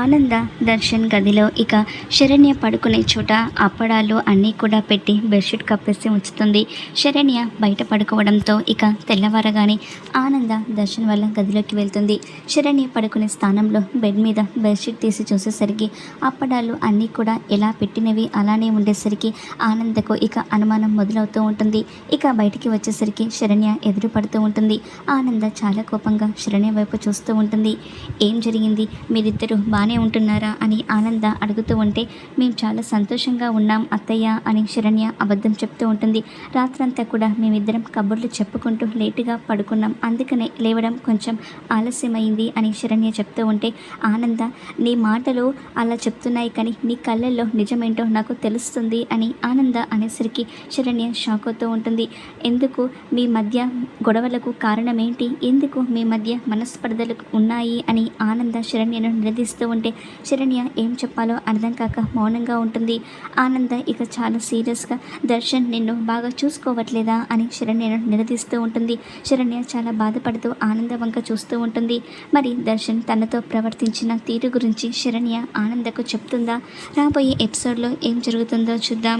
ఆనంద దర్శన్ గదిలో ఇక శరణ్య పడుకునే చోట అప్పడాలు అన్నీ కూడా పెట్టి బెడ్షీట్ కప్పేసి ఉంచుతుంది. శరణ్య బయట పడుకోవడంతో ఇక తెల్లవారగానే ఆనంద దర్శన్ వల్ల గదిలోకి వెళ్తుంది. శరణ్య పడుకునే స్థానంలో బెడ్ మీద బెడ్షీట్ తీసి చూసేసరికి అప్పడాలు అన్నీ కూడా ఎలా పెట్టినవి అలానే ఉండేసరికి ఆనందకు ఇక అనుమానం మొదలవుతూ ఉంటుంది. ఇక బయటికి వచ్చేసరికి శరణ్య ఎదురు పడుతూ ఉంటుంది. ఆనంద చాలా కోపంగా శరణ్య వైపు చూస్తూ ఉంటుంది. ఏం జరిగింది? మీరిద్దరూ బాగానే ఉంటున్నారా అని ఆనంద అడుగుతూ ఉంటే మేము చాలా సంతోషంగా ఉన్నాం అత్తయ్య అని శరణ్య అబద్ధం చెప్తూ ఉంటుంది. రాత్రంతా కూడా మేమిద్దరం కబుర్లు చెప్పుకుంటూ లేటుగా పడుకున్నాం. అందుకనే లేవడం కొంచెం ఆలస్యమైంది అని శరణ్య చెప్తూ ఉంటే ఆనంద నీ మాటలు అలా చెప్తున్నాయి కానీ నీ కళ్ళల్లో నిజమేంటో నాకు తెలుస్తుంది అని ఆనంద అనేసరికి శరణ్య షాక్ అవుతూ ఉంటుంది. ఎందుకు? మీ మధ్య గొడవలకు కారణమేంటి? ఎందుకు మీ మధ్య మనస్పర్ధలు ఉన్నాయి? అని ఆనంద శరణ్యను నిలదీస్తూ ఉంటే శరణ్య ఏం చెప్పాలో అర్థం కాక మౌనంగా ఉంటుంది. ఆనంద ఇక చాలా సీరియస్గా దర్శన్ నిన్ను బాగా చూసుకోవట్లేదా అని శరణ్యను నిలదీస్తూ ఉంటుంది. శరణ్య చాలా బాధపడుతూ ఆనంద వంక చూస్తూ ఉంటుంది. మరి దర్శన్ తనతో ప్రవర్తించిన తీరు గురించి శరణ్య ఆనందకు చెప్తుందా? రాబోయే ఎపిసోడ్లో ఏం జరుగుతుందో చూద్దాం.